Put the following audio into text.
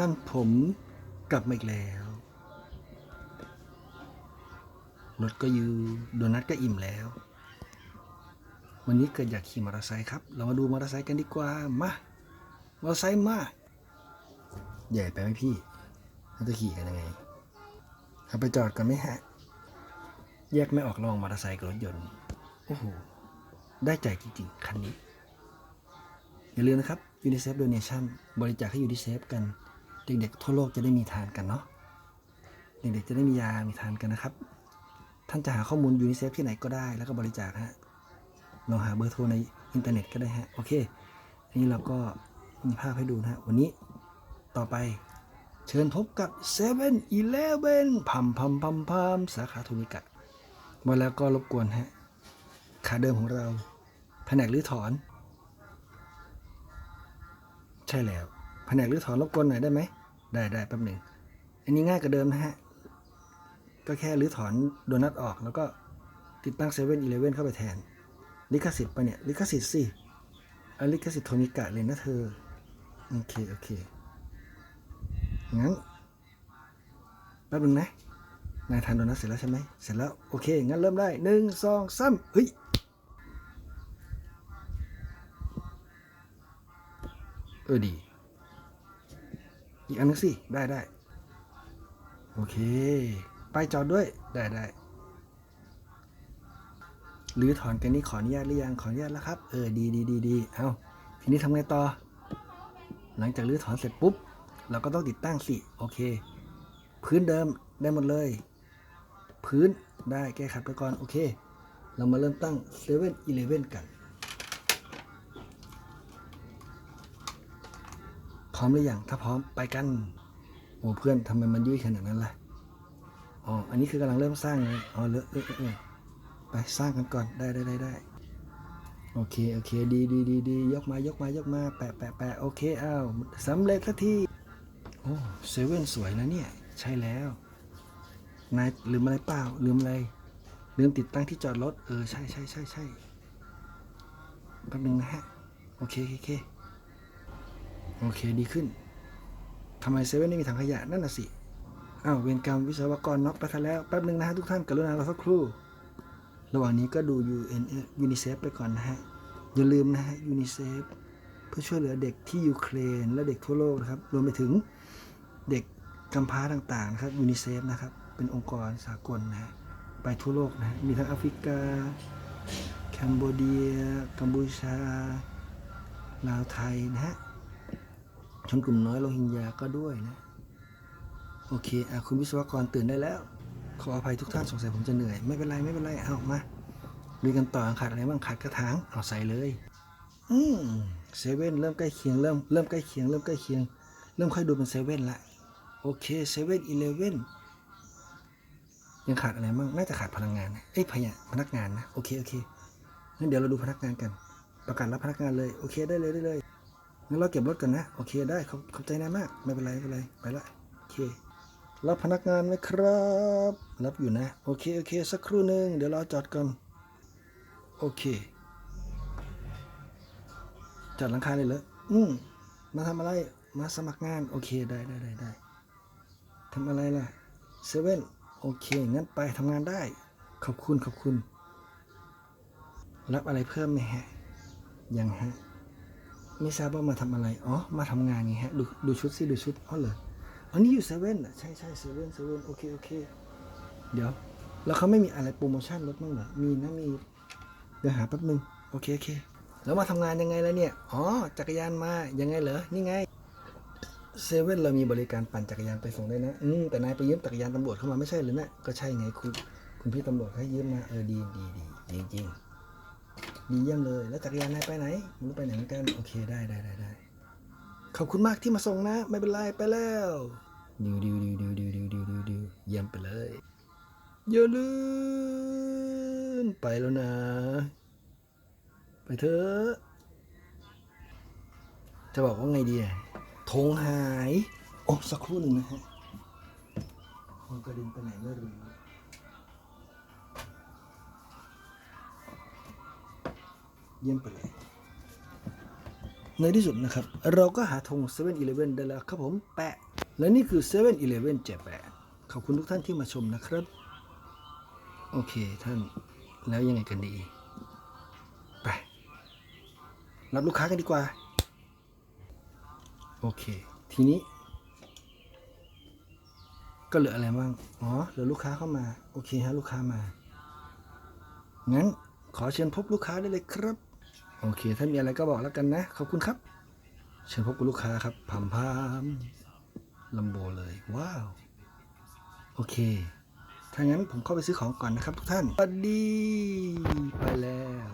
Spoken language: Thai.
ท่านผมกลับมาอีกแล้วรถก็อยูโดนัทก็อิ่มแล้ว วันนี้เกิดอยากขี่มอเตอร์ไซค์ครับ เรามาดูมอเตอร์ไซค์กันดีกว่า มามอเตอร์ไซค์มา ใหญ่ไปไหมพี่เราจะขี่กันยังไงเอาไปจอดกันไหมฮะ แยกไม่ออกระหว่างมอเตอร์ไซค์กับรถยนต์ โอ้โห ได้ใจจริงๆ คันนี้ อย่าลืมนะครับ UNICEF Donation บริจาคให้ UNICEF กัน เด็กๆทั่วโลกจะได้มีทานกันเนาะเด็กๆจะได้มียามีทานกันนะครับ ท่านจะหาข้อมูล UNICEF ที่ไหนก็ได้แล้วก็บริจาคฮะลองหาเบอร์โทรในอินเทอร์เน็ตก็ได้ฮะโอเคอันนี้เราก็มีภาพให้ดูนะฮะวันนี้ต่อไปเชิญพบกับ7 e เ e ่ e อพัมพัมพัมพัมสาขาทุนิกะมาแล้วก็รบกวนฮะขาเดิมของเราแผนกรื้อถอน ใช่แล้ว นกรื้อถอนรบกวนหน่อยได้ไหม ได้ได้แป๊บหนึ่ง อันนี้ง่ายกว่าเดิมนะฮะ ก็แค่รื้อถอนโดนัทออกแล้วก็ติดตั้งเซเว่นอีเลเว่นเข้าไปแทน ลิขสิทธิ์ไปะเนี่ย ลิขสิทธิ์สิอลิขสิทธิ์โทมิกะเลยนะเธอ โอเค โอเค งั้นแป๊บหนึงนะ นายทานโดนัทเสร็จแล้วใช่ไหม เสร็จแล้ว โอเค งั้นเริ่มได้หนึ่งสองสามเฮ้ยเออดี อีกอันนึงสิ ได้ได้ โอเคไปจอดด้วย ได้ได้ หรือถอนกันนี้ขออนุญาตหรือยัง ขออนุญาตแล้วครับ เออ ดีดีดีดีเอาทีนี้ทำไงต่อ หลังจากรื้อถอนเสร็จปุ๊บ เราก็ต้องติดตั้งสิ โอเค พื้นเดิมได้หมดเลย พื้นได้แก้ขัดไปก่อน โอเค เรามาเริ่มตั้งเซเว่นอีเลเว่นกัน ร้อมหรือยัง ถ้าพร้อมไปกัน โอ้เพื่อนทำไมมันยุ่ยขนาดนั้นล่ะ อ๋อ อันนี้คือกำลังเริ่มสร้างเลยอ๋อเลอะเออเออเออไปสร้างกันก่อน ได้ได้ได้ได้ โอเค โอเค ดีดีดีดียกมายกมายกมา แปะแปะแปะโอเค อ้าวสำเร็จสักทีโอ้เซเว่นสวยนะเนี่ย ใช่แล้ว นายลืมอะไรเปล่า ลืมอะไร ลืมติดตั้งที่จอดรถ เออ ใช่ใช่ใช่ใช่แป๊บนึงนะฮะ โอเคโอเคโอเค โอเคดีขึ้นทำไมเซเว่นไม่มีถังขยะนั่นน่ะสิอ้าวเวรกรรมวิศวกรน็อกไปซะแล้วแป๊บหนึ่งนะฮะทุกท่านกรุณาเราสักครู่ ระหว่างนี้ก็ดู UN UNICEF ไปก่อนนะฮะ อย่าลืมนะฮะ UNICEF เพื่อช่วยเหลือเด็กที่ยูเครน และเด็กทั่วโลกนะครับ รวมไปถึงเด็กกำพร้าต่างๆนะครับ UNICEF นะครับ เป็นองค์กรสากลนะฮะไปทั่วโลกนะฮะมีทั้งแอฟริกา แคนเบเดีย กัมพูชา ลาวไทยนะฮะ ชนกลุ่มน้อยโรฮิงญาก็ด้วยนะ โอเคอะคุณวิศวกรตื่นได้แล้ว ขออภัยทุกท่านสงสัยผมจะเหนื่อย ไม่เป็นไรไม่เป็นไรเอามาลุยกันต่อขาดอะไรบ้างขาดกระถางเอาใส่เลย อืมเซเว่นเริ่มใกล้เคียงเริ่มเริ่มใกล้เคียงเริ่มใกล้เคียง เริ่มค่อยดูเป็นเซเว่นละโอเคเซเว่นอีเลเว่นยังขาดอะไรบ้างน่าจะขาดพลังงานนะเอ้ยพยะพนักงานนะโอเคโอเคงั้นเดี๋ยวเราดูพนักงานกัน ประกาศรับพนักงานเลย โอเคได้เลยได้เลย งั้นเราเก็บรถก่อนนะ โอเคได้ขอบขอบใจนายมาก ไม่เป็นไรไม่เป็นไรไปละโอเครับพนักงานไหมครับ รับอยู่นะ โอเคโอเค สักครู่หนึ่งเดี๋ยวเราจอดก่อนโอเคจอดหลังคาเลยเหรออืมมาทำอะไรมาสมัครงาน โอเคได้ได้ได้ได้ทำอะไรล่ะเซเว่นโอเค งั้นไปทำงานได้ ขอบคุณขอบคุณ รับอะไรเพิ่มไหมฮะ ยังฮะ ไม่ทราบว่ามาทำอะไร อ๋อ มาทำงานไงฮะ ดูดูชุดสิดูชุด อ๋อเหรออันนี้อยู่เซเว่นอะ ใช่ใช่เซเว่นเซเว่นโอเคโอเค เดี๋ยว แล้วเขาไม่มีอะไรโปรโมชั่นลดบ้างเหรอ มีนะมี เดี๋ยวหาแป๊บนึง โอเคโอเค แล้วมาทำงานยังไงแล้วเนี่ย อ๋อ จักรยานมา ยังไงเหรอ นี่ไง เซเว่นเรามีบริการปั่นจักรยานไปส่งได้นะ อืม แต่นายไปยืมจักรยานตำรวจเข้ามาไม่ใช่หรือนะก็ใช่ไงคุณ คุณพี่ตำรวจให้ยืมมา เออดีดีดีดีจริง ดีเยี่ยมเลย แล้วจักรยานนายไปไหนไม่รู้ไปไหนเหมือนกัน โอเคได้ได้ได้ได้ขอบคุณมากที่มาส่งนะ ไม่เป็นไรไปแล้วดิวดิวดิวดิวดิวดิวดิวดิวดิวเยี่ยมไปเลยอย่าลืมไปแล้วนะ ไปเถอะจะบอกว่าไงดีอะธงหาย โอ้ สักครู่หนึ่งนะฮะมันกระเด็นไปไหนไม่รู้ เยี่ยมไปเลย ในที่สุดนะครับ เราก็หาธง7 e เ e ่ e ได้แล้วครับผมแปะ และนี่คือ7 e เ e ่ e เจแปะขอบคุณทุกท่านที่มาชมนะครับ โอเคท่านแล้วยังไงกันดี ไป รับลูกค้ากันดีกว่า โอเค ทีนี้ ก็เหลืออะไรบ้างอ๋อเหลือลูกค้าเข้ามา โอเคฮะลูกค้ามางั้นขอเชิญพบลูกค้าได้เลยครับ โอเค ถ้ามีอะไรก็บอกแล้วกันนะ ขอบคุณครับ เชิญพบกับลูกค้าครับพามพามลัมโบเลย ว้าว โอเค ถ้างั้นผมเข้าไปซื้อของก่อนนะครับทุกท่านสวัสดี ไปแล้ว